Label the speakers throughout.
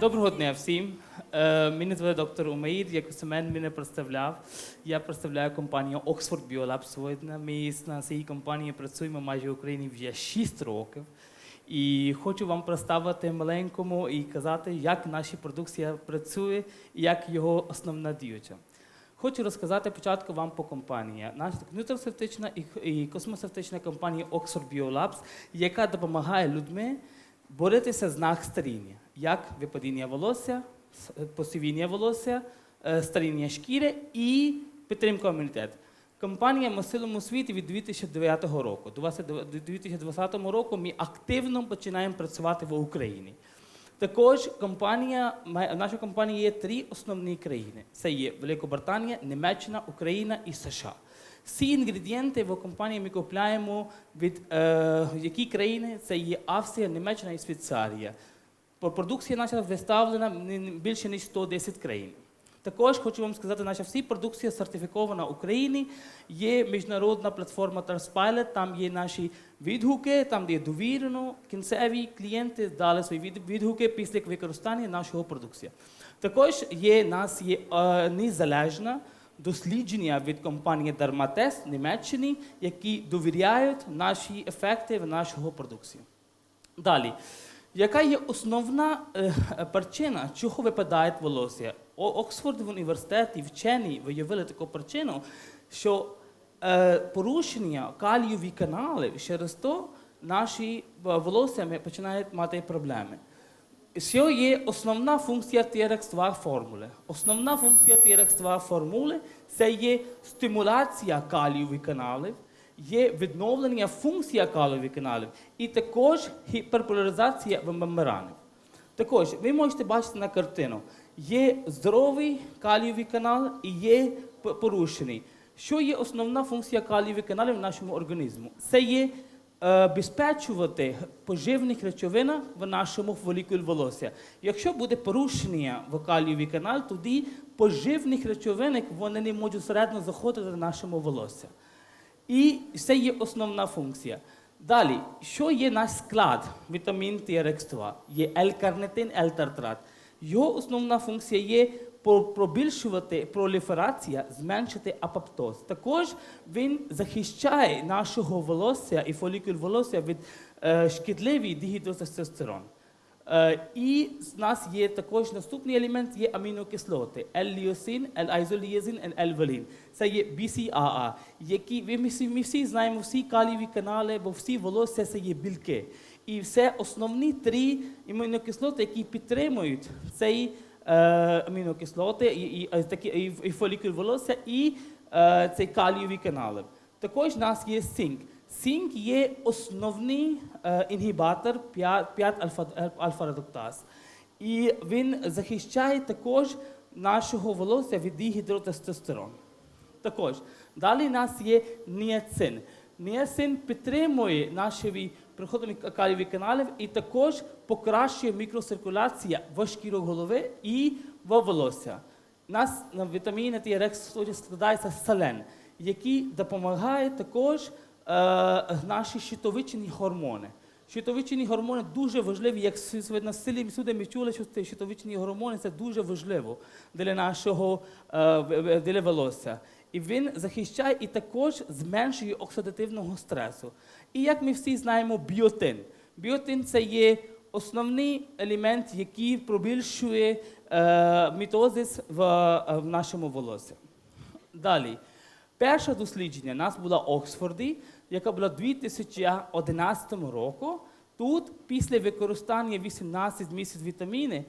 Speaker 1: Доброго дня всім. Е, Мене звати доктор Умаїд, як Семен мене представляв. Я представляю компанію Oxford Biolab сьогодні. Ми на цій компанії працюємо майже в Україні вже 6 років. І хочу вам представити маленькому і казати, як наша продукція працює і як його основна діюча. Хочу розказати спочатку вам по компанії. Наша нутрацевтична і, космоцевтична компанія Oxford Biolabs, яка допомагає людьми боротися з нах старіння, як випадіння волосся, с- посивіння волосся, е, старіння шкіри і підтримка імунітету. Компанія ми світі від 2009 року. До 2020 року ми активно починаємо працювати в Україні. Також компанія, наша компанія є три основні країни: це є Великобританія, Німеччина, Україна і США. Всі інгредієнти в компанії ми купляємо від е, які країни? Це є Австрія, Німеччина і Швейцарія. Продукція наша виставлена більше ніж 110 країн. Також хочу вам сказати, наша всі продукція сертифікована в Україні. Є міжнародна платформа Trustpilot, там є наші відгуки, там є довірено. Кінцеві клієнти дали свої відгуки після використання нашого продукції. Також є нас є е, незалежна дослідження від компанії Dermatest Німеччини, які довіряють наші ефекти в нашого продукції. Далі. Яка є основна е, причина, чого випадає волосся? Оксфорд університет і вчені виявили таку причину, що е, порушення калієві канали через то наші е, волосся починають мати проблеми. Що є основна функція TRX2 формули? Основна функція TRX2 формули це є стимуляція калієвих каналів, є відновлення функція калієвих каналів і також гіперполяризація мембранів. Також ви можете бачити на картину, є здоровий калієвий канал і є порушений. Що є основна функція калієвих каналів в нашому організму? Це є е, безпечувати поживних речовин в нашому фолікулі волосся. Якщо буде порушення в калієвий канал, тоді поживних речовин вони не можуть середньо заходити в нашому волосся. І це є основна функція. Далі, що є наш склад вітамін TRX2? Є L-карнитин, L-тартрат. Його основна функція є пробільшувати проліферація, зменшити апоптоз. Також він захищає нашого волосся і фолікуль волосся від е, шкідливий дігідротестостерон. Е, І з нас є також наступний елемент є амінокислоти L-ліосин, L-айзоліазин і L-валін. Це є BCAA, які ми всі, знаємо, всі калієві канали, бо всі волосся це є білки. І все основні три амінокислоти, які підтримують цей е, амінокислоти, і, і, такі, і, і фолікуль волосся, і е, цей калієві канали. Також у нас є цинк. Цинк є основний е, інгібатор 5-альфа-редуктаз. І він захищає також нашого волосся від дігідротестостерону. Також далі у нас є ніацин. Ніацин підтримує наші приходові калієві каналів і також покращує мікроциркуляція в шкіру голови і в волосся. У нас на вітаміни TRX складається селен, який допомагає також е, наші щитовичні гормони. Щитовичні гормони дуже важливі, як на силі сюди ми чули, що щитовичні гормони це дуже важливо для нашого е, для волосся. І він захищає і також зменшує оксидативного стресу. І як ми всі знаємо, біотин. Біотин це є основний елемент, який пробільшує е, мітозис в, е, в нашому волосі. Далі. Перше дослідження у нас була в Оксфорді, яка була 2011 року. Тут, після використання 18 місяців вітаміни,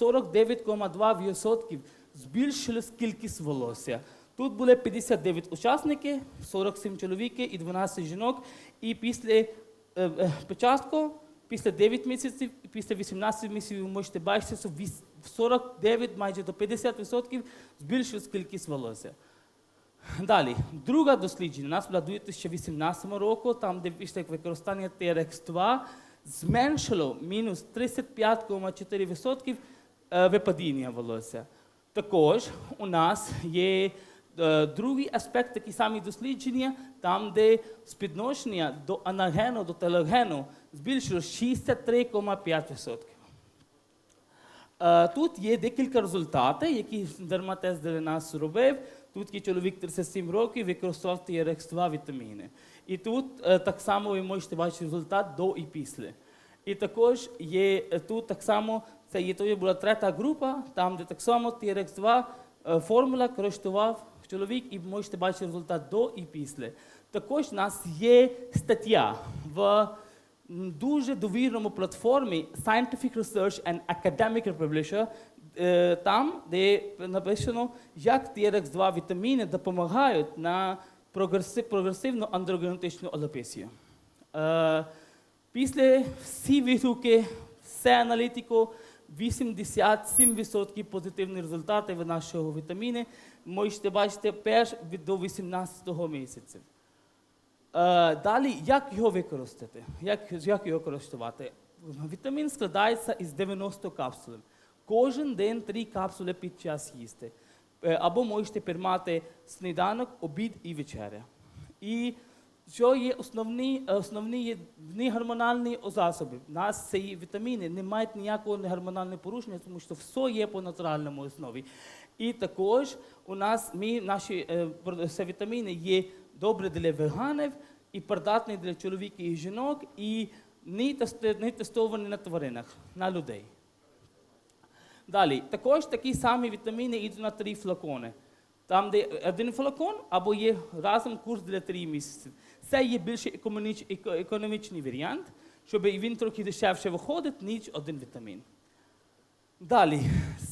Speaker 1: 49,2% збільшилась кількість волосся. Тут були 59 учасників, 47 чоловіків і 12 жінок. І після е, е, початку, після 9 місяців, після 18 місяців, ви можете бачити, що 49 майже до 50% збільшилась кількість волосся. Далі, друге дослідження нас було 2018 року, там, де після використання TRX2 зменшило мінус 35,4% е, випадіння волосся. Також у нас є Другий аспект, такі самі дослідження, там, де спідношення до анагену, до телогену збільшилось 63,5%. Е, Тут є декілька результатів, які дерматез для нас робив. Тут є чоловік 37 років, використовував TRX2 вітаміни. І тут е, так само ви можете бачити результат до і після. І також є е, тут так само, це є, була третя група, там де так само TRX2 е, формула користував чоловік, і можете бачити результат до і після. Також у нас є стаття в дуже довірному платформі Scientific Research and Academic Publisher, е, там, де написано, як TRX2 вітаміни допомагають на прогресивну андрогенетичну алопецію. Е, Після всі відгуки, все аналітику, 87% позитивні результати від нашого вітаміни. Можете бачити перш до 18 місяця. Е, Далі, як його використати? Як, як його користувати? Вітамін складається із 90 капсул. Кожен день 3 капсули під час їсти. Е, Або можете приймати сніданок, обід і вечеря. І що є основні, основні є негормональні засоби? У нас ці вітаміни не мають ніякого негормонального порушення, тому що все є по натуральному основі. І також у нас ми, наші е, вітаміни є добре для веганів і придатні для чоловіків і жінок, і не, тести- не тестовані на тваринах, на людей. Далі, також такі самі вітаміни йдуть на три флакони. Там, де один флакон, або є разом курс для три місяці. Це є більш економічний варіант, щоб він трохи дешевше виходить, ніж один вітамін. Далі,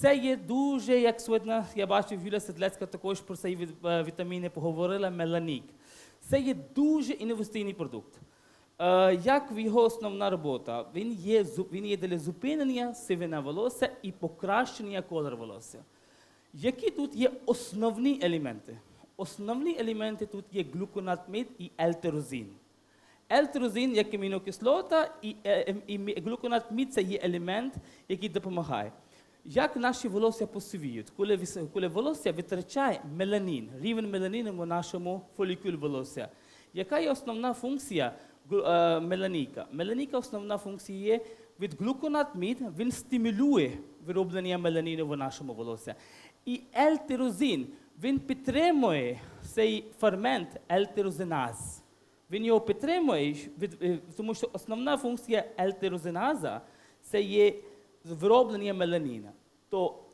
Speaker 1: це є дуже, як видно, я бачив, Юлія Седлецька також про цей е, вітаміни поговорила, меланік. Це є дуже інноваційний продукт. Е, як його основна робота? Він є, він є для зупинення сивина волосся і покращення кольору волосся. Які тут є основні елементи? Основні елементи тут є глюконатмид і ельтерозин. Ельтерозин як амінокислота і, е, ем, і мі- глюконатмид це є елемент, який допомагає. Як наші волосся посивіють? Коли, коли волосся витрачає меланін, рівень меланіну в нашому фолікулі волосся. Яка є основна функція е, меланіка? Меланіка основна функція є від глюконатмид, він стимулює вироблення меланіну в нашому волосся. І ельтерозин, він підтримує цей фермент ельтерозиназ. Він його підтримує, е, тому що основна функція ельтерозиназа це є вироблення меланіна. То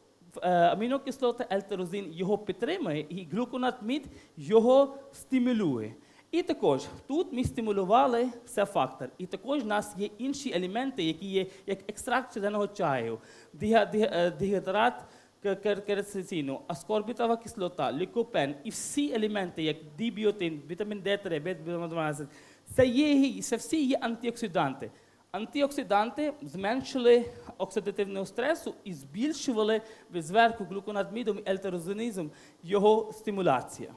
Speaker 1: е, амінокислота ельтерозин його підтримує, і глюконатмид його стимулює. І також тут ми стимулювали це фактор. І також у нас є інші елементи, які є як екстракт зеленого чаю, е, дегідрат к- к- керцину, аскорбітова кислота, лікопен і всі елементи, як дібіотин, вітамін D3, бета-12, це, є, це всі є антиоксиданти. Антиоксиданти зменшили оксидативного стресу і збільшували зверху глюконатмідом і ельтерозинізм його стимуляція.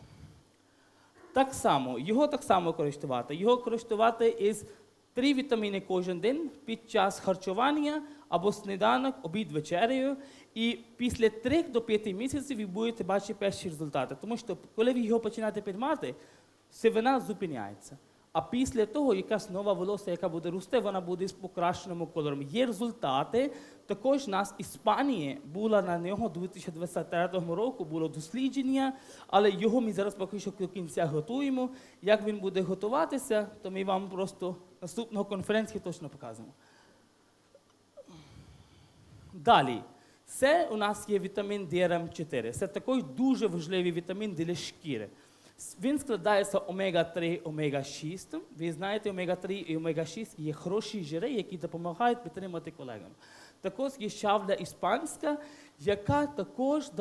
Speaker 1: Так само, його так само користувати. Його користувати із три вітаміни кожен день під час харчування або сніданок, обід, вечерею. І після 3 до 5 місяців ви будете бачити перші результати. Тому що коли ви його починаєте підмати, сивина зупиняється. А після того якась нова волосся, яка буде рости, вона буде з покращеним кольором. Є результати. Також нас Іспанії була на нього 2023 року було дослідження, але його ми зараз поки що до кінця готуємо. Як він буде готуватися, то ми вам просто наступного конференції точно покажемо. Далі. Це у нас є вітамін DRM4. Це такий дуже важливий вітамін для шкіри. Він складається омега-3, омега-6. Ви знаєте, омега-3 і омега-6 є хороші жири, які допомагають підтримати колаген. Також є шавля іспанська, яка також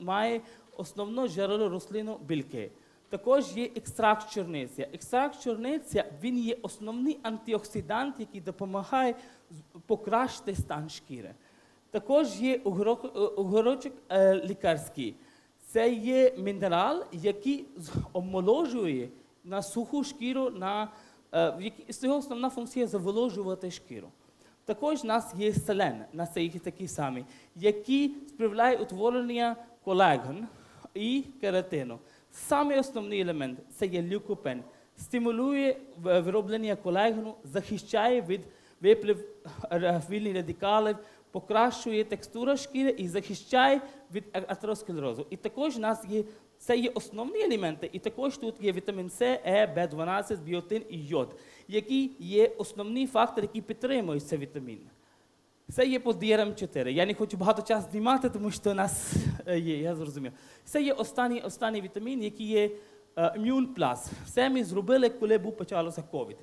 Speaker 1: має основну джерело рослину білки. Також є екстракт чорниця. Екстракт чорниця він є основний антиоксидант, який допомагає покращити стан шкіри. Також є огорок- е, огорочок е, лікарський. Це є мінерал, який омоложує на суху шкіру, на, е, його основна функція заволожувати шкіру. Також у нас є селен, на цей такий самий, який сприяє утворення колаген і кератину. Самий основний елемент це є лікопен. Стимулює вироблення колагену, захищає від виплив е, вільних радикалів, покращує текстуру шкіри і захищає від а- атеросклерозу. І також у нас є це є основні елементи, і також тут є вітамін С, Е, Б12, біотин і йод, які є основні фактори, які підтримують цей вітамін. Це є по DRM4. Я не хочу багато часу знімати, тому що нас е, є, я зрозумів. Це є останній, останній вітамін, який є е, Immune Plus. Це ми зробили, коли був почалося COVID.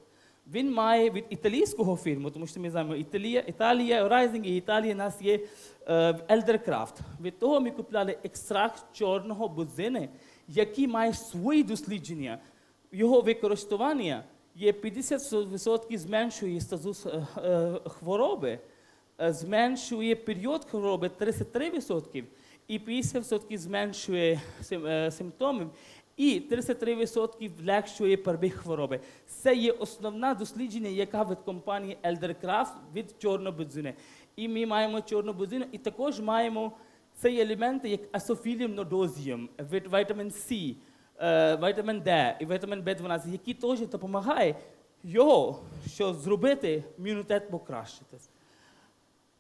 Speaker 1: Він має від італійського фільму, тому що ми знаємо, Італія, Італія, Rising і Італія у нас є е, Eldercraft. Від того ми купляли екстракт чорного будзини, який має свої дослідження. Його використання є 50% зменшує статус е, хвороби, зменшує період хвороби 33% і 50% зменшує е, симптоми, і 33% влегшує перебіг хвороби. Це є основне дослідження, яка від компанії Eldercraft від чорнобудзини. І ми маємо чорнобудзину, і також маємо цей елементи, як асофіліум нодозіум, від вітамін С, е, вітамін Д і вітамін Б12, які теж допомагають його, що зробити імунітет покращити.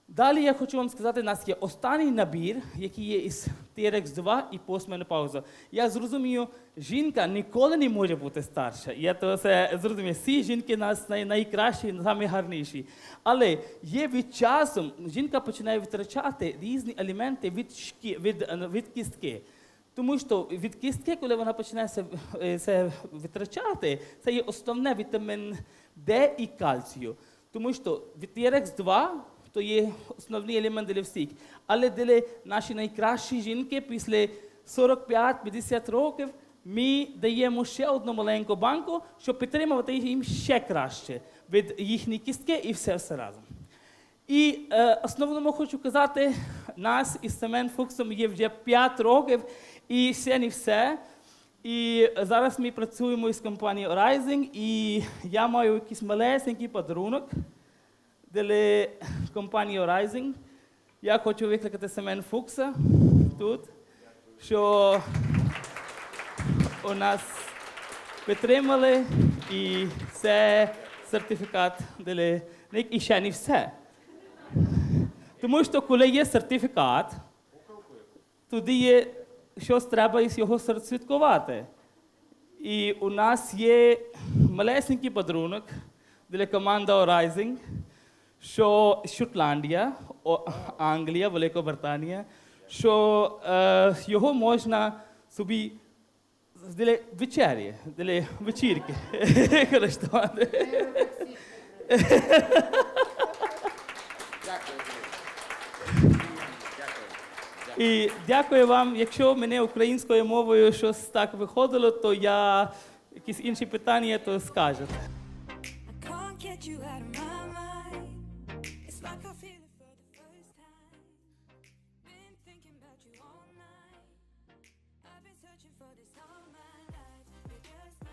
Speaker 1: Далі я хочу вам сказати, у нас є останній набір, який є із TRX2 і постменопауза. Я зрозумію, жінка ніколи не може бути старша. Я то це зрозумію. Всі жінки нас найкращі, найгарніші. Але є від часу, жінка починає витрачати різні елементи від, шкі, від, е, від кістки. Тому що від кістки, коли вона починає це, е, витрачати, це є основне вітамін Д і кальцію. Тому що від TRX2 то є основний елемент для всіх. Але для наші найкращі жінки після 45-50 років ми даємо ще одну маленьку банку, щоб підтримувати їм ще краще від їхньої кістки і все все разом. І е, основному хочу казати, нас із Семен Фуксом є вже 5 років, і ще не все. І зараз ми працюємо із компанією Rising, і я маю якийсь малесенький подарунок для компанії Rising. Я хочу викликати Семен Фукса тут, що у нас підтримали, і це сертифікат для них, і ще не все. Тому що коли є сертифікат, тоді є щось треба із його сертифікувати. І у нас є малесенький подарунок для команди Rising, що Шотландія, Англія, Великобританія, що е, його можна собі для вечері, для вечірки користувати. І дякую вам. Якщо мене українською мовою щось так виходило, то я якісь інші питання, то скажете.